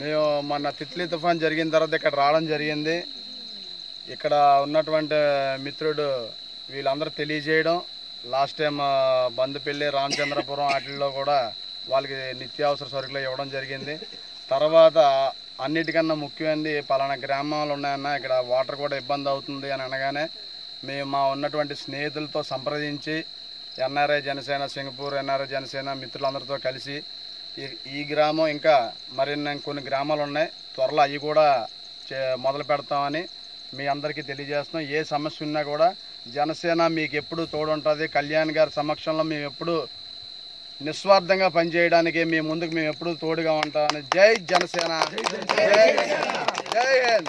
మేము మొన్న తిత్లీ తుఫాన్ జరిగిన తర్వాత ఇక్కడ రావడం జరిగింది. ఇక్కడ ఉన్నటువంటి మిత్రుడు వీళ్ళందరూ తెలియజేయడం. లాస్ట్ టైం ఆ, బందుపల్లి రామచంద్రపురం వాటిల్లో కూడా వాళ్ళకి నిత్యావసర సరుకులు ఇవ్వడం జరిగింది. తర్వాత అన్నిటికన్నా ముఖ్యమైనది పలానా గ్రామాలు ఉన్నాయన్న ఇక్కడ వాటర్ కూడా ఇబ్బంది అవుతుంది అని అనగానే మేము మా ఉన్నటువంటి స్నేహితులతో సంప్రదించి NRI Janasena Singapore NRI Janasena మిత్రులందరితో కలిసి ఈ ఈ గ్రామం ఇంకా మరిన్ని కొన్ని గ్రామాలు ఉన్నాయి. త్వరలో అవి కూడా చే- మొదలు పెడతామని మీ అందరికీ తెలియజేస్తున్నాం. ఏ సమస్య ఉన్నా కూడా జనసేన మీకు ఎప్పుడు తోడుంటుంది. కళ్యాణ్ గారి సమక్షంలో మేము ఎప్పుడు నిస్వార్థంగా పనిచేయడానికి మీ ముందుకు మేము ఎప్పుడు తోడుగా ఉంటామని జై జనసేన. జై జై హింద్.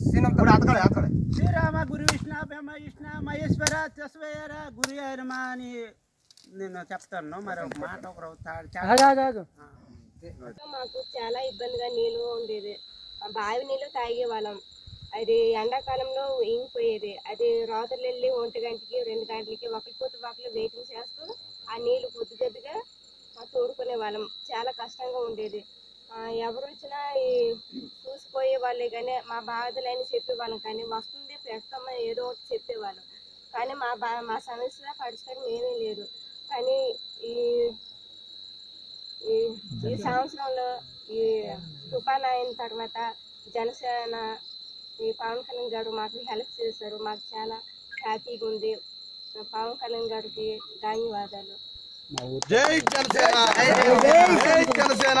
అతకడే అతకడే శ్రీరామ గురు విష్ణు మహేశ్వర తస్వర గురు హరిమ అని నేను చెప్తాను. మరి ఒక మాట ఒకరు మాకు చాలా ఇబ్బందిగా నీళ్ళు ఉండేది. ఆ బావి నీళ్ళు తాగేవాళ్ళం అది ఎండాకాలంలో ఇంగిపోయేది అది రాత్రులు వెళ్ళి ఒంటి గంటకి రెండు గంటలకి ఒకరి పొద్దు ఒకరు వెయిటింగ్ చేస్తూ ఆ నీళ్ళు కొద్ది కొద్దిగా తోడుకునే వాళ్ళం. చాలా కష్టంగా ఉండేది. ఎవరు వచ్చినా ఈ చూసిపోయే వాళ్ళే కానీ మా బాధలని చెప్పేవాళ్ళం కానీ వస్తుంది పెడతామని ఏదో ఒకటి చెప్పేవాళ్ళం. కానీ మా బా మా సమస్య పరిష్కారం ఏమీ లేదు. కానీ ఈ ఈ ఈ సంవత్సరంలో ఈ తుఫాన్ అయిన తర్వాత జనసేన ఈ పవన్ కళ్యాణ్ గారు మాకు హెల్ప్ చేశారు. మాకు చాలా హ్యాపీగా ఉంది. పవన్ కళ్యాణ్ గారికి ధన్యవాదాలు. జై జనసేన! జై జనసేన!